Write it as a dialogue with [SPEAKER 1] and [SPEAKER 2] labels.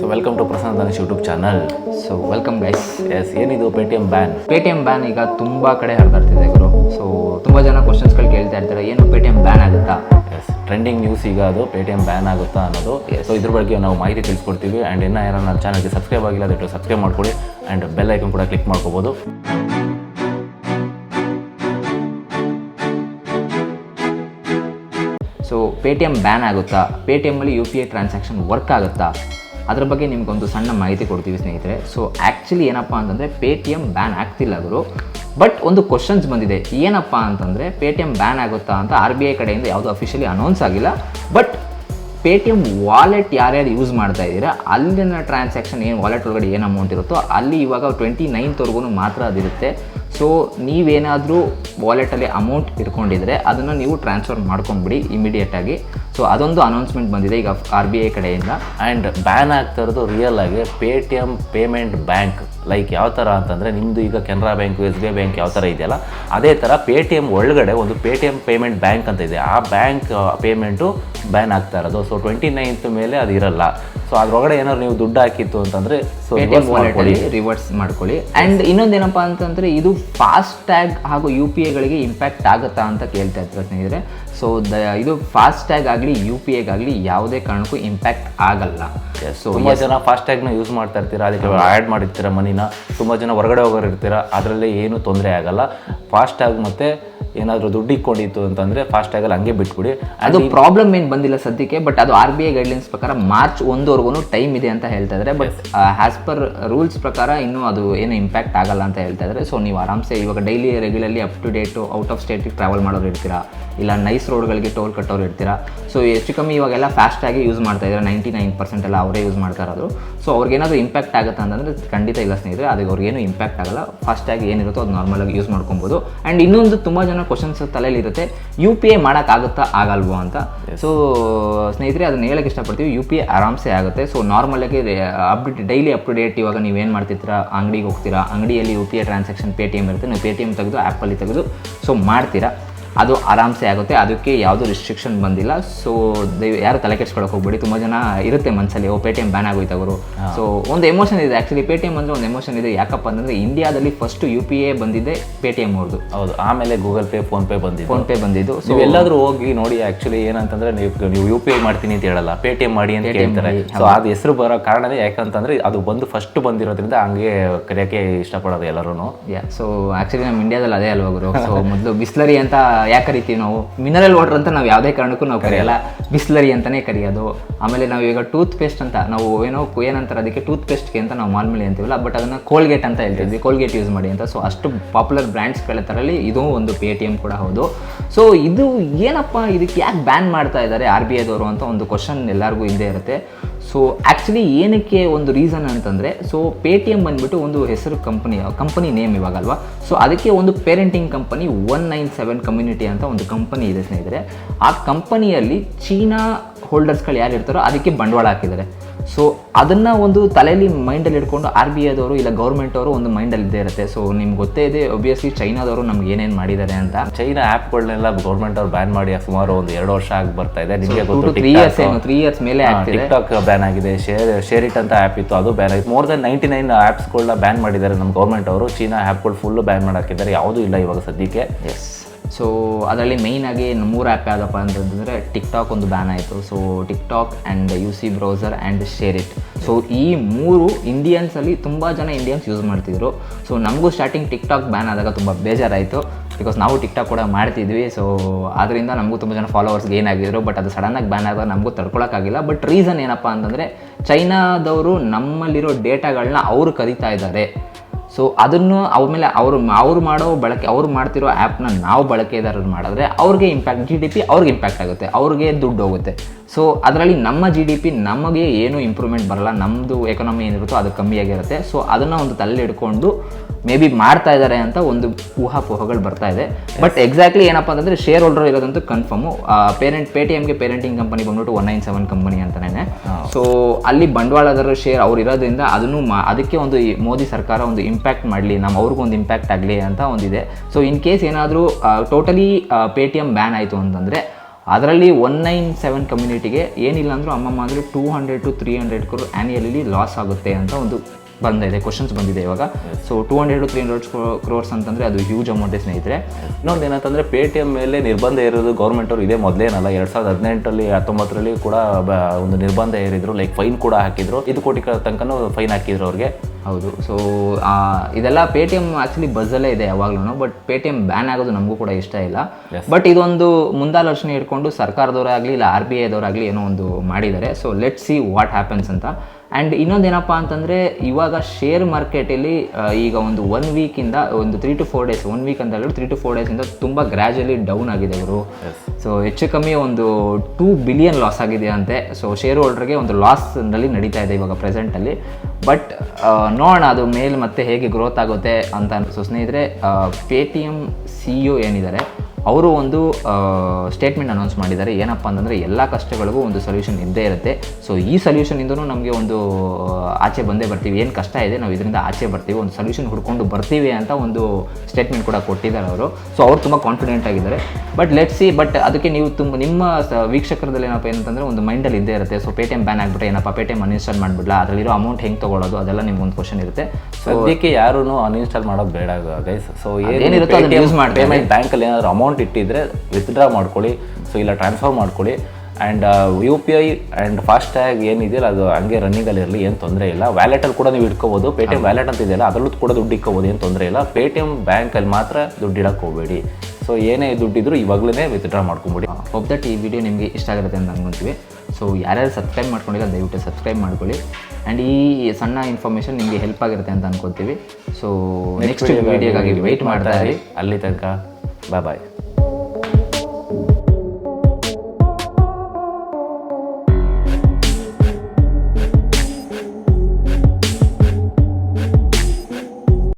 [SPEAKER 1] So welcome to Prasanna Dhanush YouTube channel
[SPEAKER 2] so welcome guys
[SPEAKER 1] yes ಏನಿದು? Paytm ban
[SPEAKER 2] Paytm ban ಈಗ ತುಂಬ ಕಡೆ ಹರಿದಾಡ್ತಿದೆ ಗುರು. So ತುಂಬ ಜನ ಕ್ವಶನ್ಸ್ಗಳು ಕೇಳ್ತಾ ಇರ್ತಾರೆ. ಏನು ಪೇ ಟಿ ಎಂ ಬ್ಯಾನ್ ಆಗುತ್ತಾ?
[SPEAKER 1] ಎಸ್ ಟ್ರೆಂಡಿಂಗ್ ನ್ಯೂಸ್ ಈಗ ಅದು ಪೇ ಟಿ ಎಂ ಬ್ಯಾನ್ ಆಗುತ್ತಾ ಅನ್ನೋದು. ಸೊ ಇದ್ರ ಬಗ್ಗೆ ನಾವು ಮಾಹಿತಿ ತಿಳಿಸ್ಕೊಡ್ತೀವಿ. ಆ್ಯಂಡ್ ಇನ್ನೂ ಯಾರು ನನ್ನ ಚಾನಲ್ಗೆ ಸಬ್ಸ್ಕ್ರೈಬ್ ಆಗಿಲ್ಲ ದಯವಿಟ್ಟು ಸಬ್ಸ್ಕ್ರೈಬ್ ಮಾಡ್ಕೊಳ್ಳಿ. ಆ್ಯಂಡ್ ಬೆಲ್ ಐಕನ್ ಕೂಡ ಕ್ಲಿಕ್ ಮಾಡ್ಕೋಬೋದು.
[SPEAKER 2] So Paytm ban ಆಗುತ್ತಾ? ಪೇ ಟಿ ಎಮ್ಮಲ್ಲಿ U P I transaction work ಆಗುತ್ತಾ? ಅದ್ರ ಬಗ್ಗೆ ನಿಮ್ಗೊಂದು ಸಣ್ಣ ಮಾಹಿತಿ ಕೊಡ್ತೀವಿ ಸ್ನೇಹಿತರೆ. ಸೊ ಆ್ಯಕ್ಚುಲಿ ಏನಪ್ಪ ಅಂತಂದರೆ ಪೇ ಟಿ ಎಂ ಬ್ಯಾನ್ ಆಗ್ತಿಲ್ಲ ಅವರು ಬಟ್ ಒಂದು ಕ್ವಶನ್ಸ್ ಬಂದಿದೆ. ಏನಪ್ಪ ಅಂತಂದರೆ ಪೇ ಟಿ ಎಂ ಬ್ಯಾನ್ ಆಗುತ್ತಾ ಅಂತ ಆರ್ ಬಿ ಐ ಕಡೆಯಿಂದ ಯಾವುದು ಅಫಿಷಿಯಲಿ ಅನೌನ್ಸ್ ಆಗಿಲ್ಲ. But Paytm wallet ಯಾರ್ಯಾರು ಯೂಸ್ ಮಾಡ್ತಾ ಇದ್ದೀರಾ, ಅಲ್ಲಿನ ಟ್ರಾನ್ಸಾಕ್ಷನ್ ಏನು ವಾಲೆಟ್ ಒಳಗಡೆ ಏನು ಅಮೌಂಟ್ ಇರುತ್ತೋ, ಅಲ್ಲಿ ಇವಾಗ ಟ್ವೆಂಟಿ ನೈನ್ತ್ವರೆಗೂ ಮಾತ್ರ ಅದಿರುತ್ತೆ. ಸೊ ನೀವೇನಾದರೂ ವಾಲೆಟಲ್ಲಿ ಅಮೌಂಟ್ ಇಟ್ಕೊಂಡಿದ್ರೆ ಅದನ್ನು ನೀವು ಟ್ರಾನ್ಸ್ಫರ್ ಮಾಡ್ಕೊಂಡ್ಬಿಡಿ ಇಮಿಡಿಯೇಟಾಗಿ ಸೊ ಅದೊಂದು ಅನೌನ್ಸ್ಮೆಂಟ್ ಬಂದಿದೆ ಈಗ ಆರ್ ಬಿ ಐ ಕಡೆಯಿಂದ.
[SPEAKER 1] ಆ್ಯಂಡ್ ಬ್ಯಾನ್ ಆಗ್ತಾ ಇರೋದು ರಿಯಲ್ ಆಗಿ Paytm payment bank like ಯಾವ ಥರ ಅಂತಂದರೆ ನಿಮ್ಮದು ಈಗ Canara bank S B I bank ಯಾವ ಥರ ಇದೆಯಲ್ಲ, ಅದೇ ಥರ ಪೇ ಟಿ ಎಂ ಒಳಗಡೆ ಒಂದು Paytm payment bank ಅಂತ ಇದೆ. ಆ ಬ್ಯಾಂಕ್ ಪೇಮೆಂಟು ಬ್ಯಾನ್ ಆಗ್ತಾ ಇರೋದು ಸೊ ಟ್ವೆಂಟಿ ನೈನ್ತ್ ಮೇಲೆ ಅದು ಇರಲ್ಲ ಸೊ ಅದ್ರೊಳಗಡೆ ಏನಾದ್ರು ನೀವು ದುಡ್ಡು ಹಾಕಿತ್ತು ಅಂತಂದರೆ ಸೊ
[SPEAKER 2] ಮಾಡ್ಕೊಳ್ಳಿ. ರಿವರ್ಸ್ ಮಾಡ್ಕೊಳ್ಳಿ. ಆ್ಯಂಡ್ ಇನ್ನೊಂದೇನಪ್ಪ ಅಂತಂದರೆ ಇದು ಫಾಸ್ಟ್ ಟ್ಯಾಗ್ ಹಾಗೂ ಯು ಪಿ ಐಗಳಿಗೆ ಇಂಪ್ಯಾಕ್ಟ್ ಆಗುತ್ತಾ ಅಂತ ಕೇಳ್ತಾ ಇರ್ತಾರೆ ಸ್ನೇಹಿತರೆ. ಸೊ ದ ಇದು ಫಾಸ್ಟ್ ಟ್ಯಾಗ್ ಆಗಲಿ ಯು ಪಿ ಐಗಾಗಲಿ ಯಾವುದೇ ಕಾರಣಕ್ಕೂ ಇಂಪ್ಯಾಕ್ಟ್ ಆಗಲ್ಲ.
[SPEAKER 1] ಸೊ ತುಂಬ ಜನ ಫಾಸ್ಟ್ ಫಾಸ್ಟ್ಯಾಗ್ನ ಯೂಸ್ ಮಾಡ್ತಾ ಇರ್ತೀರಾ ಅದಕ್ಕೆ ಆ್ಯಡ್ ಮಾಡಿರ್ತೀರಾ ಮನಿನ ತುಂಬ ಜನ ಹೊರಗಡೆ ಹೋಗೋರು ಇರ್ತೀರಾ ಅದರಲ್ಲಿ ಏನೂ ತೊಂದರೆ ಆಗಲ್ಲ. ಫಾಸ್ಟ್ ಟ್ಯಾಗ್ ಮತ್ತು ಏನಾದರೂ ದುಡ್ಡು ಇಟ್ಕೊಂಡಿತ್ತು ಅಂತಂದರೆ ಫಾಸ್ಟ್ಯಾಗಲ್ಲಿ ಹಂಗೆ ಬಿಟ್ಬಿಡಿ.
[SPEAKER 2] ಅದು ಪ್ರಾಬ್ಲಮ್ ಏನು ಬಂದಿಲ್ಲ ಸದ್ಯಕ್ಕೆ ಬಟ್ ಅದು ಆರ್ ಬಿ ಐ ಗೈಡ್ಲೈನ್ಸ್ ಪ್ರಕಾರ ಮಾರ್ಚ್ ಒಂದುವರೆಗೂ ಟೈಮ್ ಇದೆ ಅಂತ ಹೇಳ್ತಾ ಇದ್ದಾರೆ ಬಟ್ ಆ್ಯಸ್ ಪರ್ ರೂಲ್ಸ್ ಪ್ರಕಾರ ಇನ್ನೂ ಅದು ಏನು ಇಂಪ್ಯಾಕ್ಟ್ ಆಗಲ್ಲ ಅಂತ ಹೇಳ್ತಾ ಇದ್ದಾರೆ ಸೊ ನೀವು ಆರಾಮ್ಸೆ ಇವಾಗ daily regularly up to date out of ಸ್ಟೇಟಿಗೆ travel ಮಾಡೋರು ಇರ್ತೀರಾ? ಇಲ್ಲ ನೈಸ್ ರೋಡ್ಗಳಿಗೆ ಟೋಲ್ ಕಟ್ಟೋರು ಇರ್ತೀರಾ? ಸೊ ಹೆಚ್ಚು ಕಮ್ಮಿ ಇವಾಗೆಲ್ಲ ಫಾಸ್ಟಾಗಿ ಯೂಸ್ ಮಾಡ್ತಾ ಇದ್ದಾರೆ ನೈಂಟಿ ನೈನ್ ಪರ್ಸೆಂಟ್ ಎಲ್ಲ ಅವರೇ ಯೂಸ್ ಮಾಡ್ತಾ ಇರೋದು. ಸೊ ಅವ್ರಿಗೇನಾದರೂ ಇಂಪ್ಯಾಕ್ಟ್ ಆಗುತ್ತೆ ಅಂತಂದರೆ ಖಂಡಿತ ಇಲ್ಲ ಸ್ನೇಹಿತರೆ. ಅದಕ್ಕೆ ಅವ್ರಿಗೇನು ಇಂಪ್ಯಾಕ್ಟ್ ಆಗಲ್ಲ. ಫಾಸ್ಟಾಗಿ ಏನಿರುತ್ತೋ ಅದು ನಾರ್ಮಲಾಗಿ ಯೂಸ್ ಮಾಡ್ಕೊಬೋದು. ಆ್ಯಂಡ್ ಇನ್ನೊಂದು ತುಂಬ ಜನ ಕ್ವಶನ್ಸ್ ತಲೆಯಲ್ಲಿ ಇರುತ್ತೆ ಯು ಪಿ ಐ ಮಾಡೋಕ್ಕಾಗುತ್ತಾ ಆಗಲ್ವೋ ಅಂತ. ಸೊ ಸ್ನೇಹಿತರೆ ಅದನ್ನ ಹೇಳಕ್ಕೆ ಇಷ್ಟಪಡ್ತೀವಿ. ಯು ಪಿ ಐ ಆರಾಮ್ಸೆ ಆಗುತ್ತೆ. ಸೊ ನಾರ್ಮಲಾಗಿ update daily up to date ಇವಾಗ ನೀವೇನು ಮಾಡ್ತಿರ್ತೀರಾ ಅಂಗಡಿಗೆ ಹೋಗ್ತೀರಾ? ಅಂಗಡಿಯಲ್ಲಿ U P I transaction Paytm ಇರುತ್ತೆ. ನೀವು ಪೇ ಟಿ ಎಂ ತೆಗೆದು ಆ್ಯಪಲ್ಲಿ ತೆಗೆದು ಸೊ ಮಾಡ್ತೀರಾ? ಅದು ಆರಾಮ್ಸೆ ಆಗುತ್ತೆ. ಅದಕ್ಕೆ ಯಾವುದೂ ರಿಸ್ಟ್ರಿಕ್ಷನ್ ಬಂದಿಲ್ಲ. ಸೊ ದಯ ಯಾರು ತಲೆ ಕೆಡ್ಸ್ಕೊಳಕ್ಕೆ ಹೋಗ್ಬೇಡಿ. ತುಂಬ ಜನ ಇರುತ್ತೆ ಮನಸ್ಸಲ್ಲಿ oh Paytm ban ಆಗೋಯ್ತು ಅವರು. ಸೊ ಒಂದು ಎಮೋಷನ್ ಇದೆ. ಆ್ಯಕ್ಚುಲಿ ಪೇ ಟಿ ಎಂ ಅಂದರೆ ಒಂದು ಎಮೋಷನ್ ಇದೆ. ಯಾಕಪ್ಪ ಅಂತಂದರೆ ಇಂಡಿಯಾದಲ್ಲಿ ಫಸ್ಟ್ ಯು ಪಿ ಎ ಬಂದಿದ್ದೆ ಪೇ ಟಿ ಎಂ ಅವ್ರದ್ದು
[SPEAKER 1] ಹೌದು. ಆಮೇಲೆ ಗೂಗಲ್ ಪೇ ಫೋನ್ ಪೇ ಬಂದಿದೆ
[SPEAKER 2] ಫೋನ್ಪೇ ಬಂದಿದ್ದು. ಸೊ
[SPEAKER 1] ಎಲ್ಲಾದರೂ ಹೋಗಿ ನೋಡಿ ಆ್ಯಕ್ಚುಲಿ ಏನಂತಂದ್ರೆ ನೀವು ನೀವು ಯು ಪಿ ಐ ಮಾಡ್ತೀನಿ ಅಂತ ಹೇಳಲ್ಲ. ಪೇ ಟಿ ಎಂ ಮಾಡಿ ಅಂತ ಹೇಳ್ತಾರೆ ಸೊ ಅದು ಹೆಸರು ಬರೋ ಕಾರಣನೇ ಯಾಕಂತಂದ್ರೆ ಅದು ಬಂದು ಫಸ್ಟ್ ಬಂದಿರೋದ್ರಿಂದ ಹಂಗೆ ಕರೆಯೋಕ್ಕೆ ಇಷ್ಟಪಡೋದು ಎಲ್ಲರೂ
[SPEAKER 2] ಯಾ ಸೊ ಆ್ಯಕ್ಚುಲಿ ನಮ್ಮ ಇಂಡಿಯಾದಲ್ಲಿ ಅದೇ ಅಲ್ವಾ ಗುರು? ಸೊ ಮೊದಲು ಬಿಸ್ಲರಿ ಅಂತ ಯಾಕೆ ಕರಿತೀವಿ ನಾವು? ಮಿನರಲ್ ವಾಟರ್ ಅಂತ ನಾವು ಯಾವುದೇ ಕಾರಣಕ್ಕೂ ನಾವು ಕರೆಯಲ್ಲ. ಬಿಸ್ಲರಿ ಅಂತಲೇ ಕರೆಯೋದು. ಆಮೇಲೆ ನಾವು ಈಗ ಟೂತ್ ಪೇಸ್ಟ್ ಅಂತ ನಾವು ಏನೋ ಏನಂತಾರೆ ಅದಕ್ಕೆ ಟೂತ್ ಪೇಸ್ಟ್ಗೆ ಅಂತ ನಾವು ಮಾಲ್ಮಳಿ ಅಂತೀವಲ್ಲ ಬಟ್ ಅದನ್ನು ಕೋಲ್ಗೇಟ್ ಅಂತ ಹೇಳ್ತಿದ್ವಿ. ಕೋಲ್ಗೇಟ್ ಯೂಸ್ ಮಾಡಿ ಅಂತ. ಸೊ ಅಷ್ಟು ಪಾಪ್ಯುಲರ್ ಬ್ರ್ಯಾಂಡ್ಸ್ ಥರಲ್ಲಿ ಇದು ಒಂದು ಪೇ ಟಿ ಎಂ ಕೂಡ ಹೌದು. ಸೊ ಇದು ಏನಪ್ಪ ಇದಕ್ಕೆ ಯಾಕೆ ಬ್ಯಾನ್ ಮಾಡ್ತಾ ಇದ್ದಾರೆ ಆರ್ ಬಿ ಐದವರು ಅಂತ ಒಂದು ಕ್ವಶನ್ ಎಲ್ಲರಿಗೂ ಇದ್ದೇ ಇರುತ್ತೆ. ಸೊ ಆ್ಯಕ್ಚುಲಿ ಏನಕ್ಕೆ ಒಂದು ರೀಸನ್ ಅಂತಂದರೆ ಸೊ ಪೇ ಟಿ ಎಂ ಬಂದ್ಬಿಟ್ಟು ಒಂದು ಹೆಸರು ಕಂಪನಿ ಕಂಪನಿ ನೇಮ್ ಇವಾಗಲ್ವಾ? ಸೊ ಅದಕ್ಕೆ ಒಂದು parenting company one nine seven community ಅಂತ ಒಂದು ಕಂಪನಿ ಇದೆ, ಸ್ನೇಹಿತರೆ. ಆ ಕಂಪನಿಯಲ್ಲಿ ಚೀನಾ ಹೋಲ್ಡರ್ಸ್ಗಳು ಯಾರು ಇರ್ತಾರೋ, ಅದಕ್ಕೆ ಬಂಡವಾಳ ಹಾಕಿದ್ದಾರೆ. ಸೊ ಅದನ್ನು ಒಂದು ತಲೆಯಲ್ಲಿ ಮೈಂಡಲ್ಲಿ ಇಟ್ಕೊಂಡು ಆರ್ ಬಿ ಐದವರು ಇಲ್ಲ ಗೌರ್ಮೆಂಟ್ ಅವರು ಒಂದು ಮೈಂಡಲ್ಲಿ ಇದ್ದೇ ಇರುತ್ತೆ. ಸೊ ನಿಮ್ಗೆ ಗೊತ್ತೇ ಇದೆ ಒಬ್ವಿಯಸ್ಲಿ ಚೈನಾದವರು ನಮ್ಗೆ ಏನೇನು ಮಾಡಿದ್ದಾರೆ ಅಂತ.
[SPEAKER 1] ಚೈನಾ ಆ್ಯಪ್ಗಳನ್ನೆಲ್ಲ ಗೌರ್ಮೆಂಟ್ ಅವ್ರು ಬ್ಯಾನ್ ಮಾಡಿ ಸುಮಾರು ಒಂದು ಎರಡು ವರ್ಷ ಆಗಿ ಬರ್ತಾ ಇದೆ. ನಿಮಗೆ ಗೊತ್ತು
[SPEAKER 2] ತ್ರೀ ಇಯರ್ಸ್ ಏನು? ತ್ರೀ ಇಯರ್ಸ್ ಮೇಲೆ
[SPEAKER 1] ಟಿಕ್ಟಾಕ್ ಬ್ಯಾನ್ ಆಗಿದೆ. ಶೇರ್ ಶೇರ್ ಇಟ್ ಅಂತ ಆ್ಯಪ್ ಇತ್ತು ಅದು ಬ್ಯಾನ್ ಆಗಿದೆ. ಮೋರ್ ದನ್ ನೈಂಟಿ ನೈನ್ ಆ್ಯಪ್ಸ್ಗಳನ್ನ ಬ್ಯಾನ್ ಮಾಡಿದ್ದಾರೆ ನಮ್ಮ ಗೌರ್ಮೆಂಟ್ ಅವರು. ಚೀನಾ ಆ್ಯಪ್ಗಳು ಫುಲ್ ಬ್ಯಾನ್ ಮಾಡಾಕಿದ್ದಾರೆ ಯಾವುದೂ ಇಲ್ಲ ಇವಾಗ ಸದ್ಯಕ್ಕೆ.
[SPEAKER 2] ಎಸ್ ಸೊ ಅದರಲ್ಲಿ ಮೇಯ್ನಾಗಿ ಮೂರು ಆ್ಯಪ್ ಯಾವುದಪ್ಪ ಅಂತಂದರೆ ಟಿಕ್ಟಾಕ್ ಒಂದು ಬ್ಯಾನ್ ಆಯಿತು. So TikTok and U C browser and share it so ಈ ಮೂರು ಇಂಡಿಯನ್ಸಲ್ಲಿ ತುಂಬ ಜನ ಇಂಡಿಯನ್ಸ್ ಯೂಸ್ ಮಾಡ್ತಿದ್ರು. ಸೊ ನಮಗೂ ಸ್ಟಾರ್ಟಿಂಗ್ ಟಿಕ್ಟಾಕ್ ಬ್ಯಾನ್ ಆದಾಗ ತುಂಬ ಬೇಜಾರಾಯಿತು. ಬಿಕಾಸ್ ನಾವು ಟಿಕ್ಟಾಕ್ ಕೂಡ ಮಾಡ್ತಿದ್ವಿ. ಸೊ ಆದ್ದರಿಂದ ನಮಗೂ ತುಂಬ ಜನ ಫಾಲೋವರ್ಸ್ ಗೇನ್ ಆಗಿದ್ರು. ಬಟ್ ಅದು ಸಡನ್ನಾಗಿ ಬ್ಯಾನ್ ಆದಾಗ ನಮಗೂ ತಡ್ಕೊಳಕ್ಕಾಗಿಲ್ಲ ಬಟ್ ರೀಸನ್ ಏನಪ್ಪ ಅಂತಂದರೆ ಚೈನಾದವರು ನಮ್ಮಲ್ಲಿರೋ ಡೇಟಾಗಳನ್ನ ಅವರು ಕದೀತಾ ಇದ್ದಾರೆ. ಸೊ ಅದನ್ನು ಅವ್ರ ಮೇಲೆ ಅವರು ಅವ್ರು ಮಾಡೋ ಬಳಕೆ, ಅವ್ರು ಮಾಡ್ತಿರೋ ಆ್ಯಪ್ನ ನಾವು ಬಳಕೆದಾರರು ಮಾಡಿದ್ರೆ ಅವ್ರಿಗೆ ಇಂಪ್ಯಾಕ್ಟ್ ಜಿ ಡಿ ಪಿ ಅವ್ರಿಗೆ ಇಂಪ್ಯಾಕ್ಟ್ ಆಗುತ್ತೆ, ಅವ್ರಿಗೆ ದುಡ್ಡು ಹೋಗುತ್ತೆ. ಸೊ ಅದರಲ್ಲಿ ನಮ್ಮ ಜಿ ಡಿ ಪಿ ನಮಗೆ ಏನು ಇಂಪ್ರೂವ್ಮೆಂಟ್ ಬರಲ್ಲ ನಮ್ಮದು ಎಕನಾಮಿ ಏನಿರುತ್ತೋ ಅದು ಕಮ್ಮಿಯಾಗಿರುತ್ತೆ. ಸೊ ಅದನ್ನು ಒಂದು ತಲೆ ಹಿಡ್ಕೊಂಡು ಮೇ ಬಿ ಮಾಡ್ತಾ ಇದ್ದಾರೆ ಅಂತ ಒಂದು ಊಹಾಪೋಹಗಳು ಬರ್ತಾ ಇದೆ. ಬಟ್ ಎಕ್ಸಾಕ್ಟ್ಲಿ ಏನಪ್ಪ ಅಂತಂದರೆ ಶೇರ್ ಹೋಲ್ಡರ್ ಇರೋದಂತೂ ಕನ್ಫರ್ಮು ಪೇರೆಂಟ್ ಪೇ ಟಿ ಎಮ್ಗೆ ಪೇರೆಂಟಿಂಗ್ ಕಂಪನಿ ಬಂದ್ಬಿಟ್ಟು ಒನ್ ನೈನ್ ಸೆವೆನ್ ಕಂಪನಿ ಅಂತಲೇ ಸೊ ಅಲ್ಲಿ ಬಂಡವಾಳದಾರರು ಶೇರ್ ಅವ್ರು ಇರೋದ್ರಿಂದ ಅದನ್ನು ಮಾ ಅದಕ್ಕೆ ಒಂದು ಮೋದಿ ಸರ್ಕಾರ ಒಂದು ಇಂಪ್ಯಾಕ್ಟ್ ಮಾಡಲಿ ನಮ್ಮ ಅವ್ರಿಗೂ ಒಂದು ಇಂಪ್ಯಾಕ್ಟ್ ಆಗಲಿ ಅಂತ ಒಂದಿದೆ. ಸೊ ಇನ್ ಕೇಸ್ ಏನಾದರೂ totally Paytm ban ಆಯಿತು ಅಂತಂದರೆ ಅದರಲ್ಲಿ ಒನ್ ನೈನ್ ಸೆವೆನ್ ಕಮ್ಯುನಿಟಿಗೆ ಏನಿಲ್ಲ ಅಂದರೂ ಅಮ್ಮಮ್ಮ ಅಂದರೆ two hundred to three hundred crore annually loss ಆಗುತ್ತೆ ಅಂತ ಒಂದು ಬಂದಿದೆ. ಕ್ವಶನ್ಸ್ ಬಂದಿದೆ ಇವಾಗ. So two hundred to three hundred crores ಅಂತಂದರೆ ಅದು ಹ್ಯೂಜ್ ಅಮೌಂಟೇ ಸ್ನೇಹಿತರೆ.
[SPEAKER 1] ಇನ್ನೊಂದು ಏನಂತಂದರೆ ಪೇ ಟಿ ಎಂ ಮೇಲೆ ನಿರ್ಬಂಧ ಇರೋದು ಗೌರ್ಮೆಂಟ್ ಅವರು ಇದೇ ಮೊದಲೇನಲ್ಲ ಎರಡು ಸಾವಿರದ ಹದಿನೆಂಟರಲ್ಲಿ ಹತ್ತೊಂಬತ್ತರಲ್ಲಿ ಕೂಡ ಒಂದು ನಿರ್ಬಂಧ ಏರಿದ್ರು ಲೈಕ್ ಫೈನ್ ಕೂಡ ಹಾಕಿದ್ರು. ಇದು ಕೋಟಿ ತನಕ ತನಕನೂ ಫೈನ್ ಹಾಕಿದ್ರು ಅವ್ರಿಗೆ.
[SPEAKER 2] ಹೌದು. ಸೊ ಇದೆಲ್ಲ ಪೇ ಟಿ ಎಂ ಆ್ಯಕ್ಚುಲಿ ಬಸ್ಸಲ್ಲೇ ಇದೆ ಯಾವಾಗ್ಲೂ but Paytm ban ಆಗೋದು ನಮಗೂ ಕೂಡ ಇಷ್ಟ ಇಲ್ಲ. ಬಟ್ ಇದೊಂದು ಮುಂದಾಲೋಚನೆ ಇಟ್ಕೊಂಡು ಸರ್ಕಾರದವರಾಗಲಿ ಇಲ್ಲ ಆರ್ ಬಿ ಐದವರಾಗಲಿ ಏನೋ ಒಂದು ಮಾಡಿದ್ದಾರೆ. So let see what happens ಅಂತ. ಆ್ಯಂಡ್ ಇನ್ನೊಂದೇನಪ್ಪ ಅಂತಂದರೆ ಇವಾಗ ಶೇರ್ ಮಾರ್ಕೆಟಲ್ಲಿ ಈಗ ಒಂದು ಒನ್ ವೀಕಿಂದ ಒಂದು three two four days one week ಅಂತ ಹೇಳಿದ್ರು ತ್ರೀ ಟು ಫೋರ್ ಡೇಸಿಂದ ತುಂಬ ಗ್ರ್ಯಾಜುಲಿ ಡೌನ್ ಆಗಿದೆ ಅವರು ಸೊ ಹೆಚ್ಚು ಕಮ್ಮಿ ಒಂದು ಟೂ ಬಿಲಿಯನ್ ಲಾಸ್ ಆಗಿದೆ ಅಂತೆ. ಸೊ ಶೇರ್ ಹೋಲ್ಡರ್ಗೆ ಒಂದು ಲಾಸ್ನಲ್ಲಿ ನಡೀತಾ ಇದೆ ಇವಾಗ ಪ್ರೆಸೆಂಟಲ್ಲಿ ಬಟ್ ನೋಡೋಣ ಅದು ಮೇಲೆ ಮತ್ತೆ ಹೇಗೆ ಗ್ರೋತ್ ಆಗುತ್ತೆ ಅಂತ. ಸೊ ಸ್ನೇಹಿತರೆ Paytm C E ಏನಿದ್ದಾರೆ ಅವರು ಒಂದು ಸ್ಟೇಟ್ಮೆಂಟ್ ಅನೌನ್ಸ್ ಮಾಡಿದ್ದಾರೆ. ಏನಪ್ಪ ಅಂತಂದರೆ ಎಲ್ಲ ಕಷ್ಟಗಳಿಗೂ ಒಂದು ಸೊಲ್ಯೂಷನ್ ಇದ್ದೇ ಇರುತ್ತೆ. ಸೊ ಈ ಸೊಲ್ಯೂಷನಿಂದನೂ ನಮಗೆ ಒಂದು ಆಚೆ ಬಂದೇ ಬರ್ತೀವಿ. ಏನು ಕಷ್ಟ ಇದೆ ನಾವು ಇದರಿಂದ ಆಚೆ ಬರ್ತೀವಿ. ಒಂದು ಸೊಲ್ಯೂಷನ್ ಹುಡ್ಕೊಂಡು ಬರ್ತೀವಿ ಅಂತ ಒಂದು ಸ್ಟೇಟ್ಮೆಂಟ್ ಕೂಡ ಕೊಟ್ಟಿದ್ದಾರೆ ಅವರು. ಸೊ ಅವ್ರು ತುಂಬ ಕಾನ್ಫಿಡೆಂಟ್ ಆಗಿದ್ದಾರೆ. ಬಟ್ ಲೆಟ್ ಸಿ ಬಟ್ ಅದಕ್ಕೆ ನೀವು ತುಂಬ ನಿಮ್ಮ ವೀಕ್ಷಕರದಲ್ಲಿ ಏನಪ್ಪ ಏನಂತಂದರೆ ಒಂದು ಮೈಂಡಲ್ಲಿ ಇದ್ದೇ ಇರುತ್ತೆ. So Paytm ban ಆಗಿಬಿಟ್ರೆ ಏನಪ್ಪ ಪೇ ಟಿ ಎಂ ಅನ್ಇನ್ಸ್ಟಾಲ್ ಮಾಡಿಬಿಡಲ್ಲ ಅದರಲ್ಲಿರೋ ಅಮೌಂಟ್ ಹೆಂಗೆ ತೊಗೊಳ್ಳೋದು ಅದೆಲ್ಲ ನಿಮ್ಗೆ ಒಂದು ಕ್ವಶನ್ ಇರುತ್ತೆ. ಸೊ
[SPEAKER 1] ಅದಕ್ಕೆ ಯಾರೂ ಅನ್ಇನ್ಸ್ಟಾಲ್ ಮಾಡೋದು ಬೇಡ ಗೈಸ್ ಸೊ
[SPEAKER 2] ಏನಿರುತ್ತೆ ಅದನ್ನು ಯೂಸ್ ಮಾಡಿ
[SPEAKER 1] ಪೇಮೆಂಟ್ ಬ್ಯಾಂಕಲ್ಲಿ ಏನಾದರೂ ಅಮೌಂಟ್ ಇಟ್ಟಿದ್ರೆ ವಿತ್ಡ್ರಾ ಮಾಡ್ಕೊಳ್ಳಿ. ಸೊ ಇಲ್ಲ ಟ್ರಾನ್ಸ್ಫರ್ ಮಾಡ್ಕೊಳ್ಳಿ. And U P I and fast tag ಏನಿದೆಯಲ್ಲ ಅದು ಹಂಗೆ ರನ್ನಿಂಗಲ್ಲಿ ಇರಲಿ ಏನು ತೊಂದರೆ ಇಲ್ಲ. ವ್ಯಾಲೆಟಲ್ಲಿ ಕೂಡ ನೀವು ಇಟ್ಕೋಬೋದು. ಪೇ ಟಿ ಎಂ ವ್ಯಾಲೆಟ್ ಅಂತ ಇದೆಯಲ್ಲ ಅದರಲ್ಲೂ ಕೂಡ ದುಡ್ಡು ಇಟ್ಕೋಬೋದು ಏನು ತೊಂದರೆ ಇಲ್ಲ. ಪೇ ಟಿ ಎಂ ಬ್ಯಾಂಕಲ್ಲಿ ಮಾತ್ರ ದುಡ್ಡು ಇಡಕ್ಕೆ ಹೋಗಬೇಡಿ. ಸೊ ಏನೇ ದುಡ್ಡಿದ್ರು ಇವಾಗಲೇ ವಿತ್ಡ್ರಾ ಮಾಡ್ಕೊಂಬಿಡಿ.
[SPEAKER 2] ಹೋಪ್ ದಟ್ ಈ ವಿಡಿಯೋ ನಿಮಗೆ ಇಷ್ಟ ಆಗುತ್ತೆ ಅಂತ ಅಂದ್ಕೊಂತೀವಿ ಸೊ ಯಾರ್ಯಾರು ಸಬ್ಸ್ಕ್ರೈಬ್ ಮಾಡ್ಕೊಂಡಿಲ್ಲ ದಯವಿಟ್ಟು ಸಬ್ಸ್ಕ್ರೈಬ್ ಮಾಡ್ಕೊಳ್ಳಿ. ಆ್ಯಂಡ್ ಈ ಸಣ್ಣ ಇನ್ಫಾರ್ಮೇಷನ್ ನಿಮಗೆ ಹೆಲ್ಪ್ ಆಗಿರುತ್ತೆ ಅಂತ ಅನ್ಕೊತೀವಿ. ಸೊ ನೆಕ್ಸ್ಟ್ ವಿಡಿಯೋಗಾಗಿ ವೆಯ್ಟ್ ಮಾಡ್ತಾ ಇರಿ.
[SPEAKER 1] ಅಲ್ಲಿ ತನಕ ಬಾಯ್ ಬಾಯ್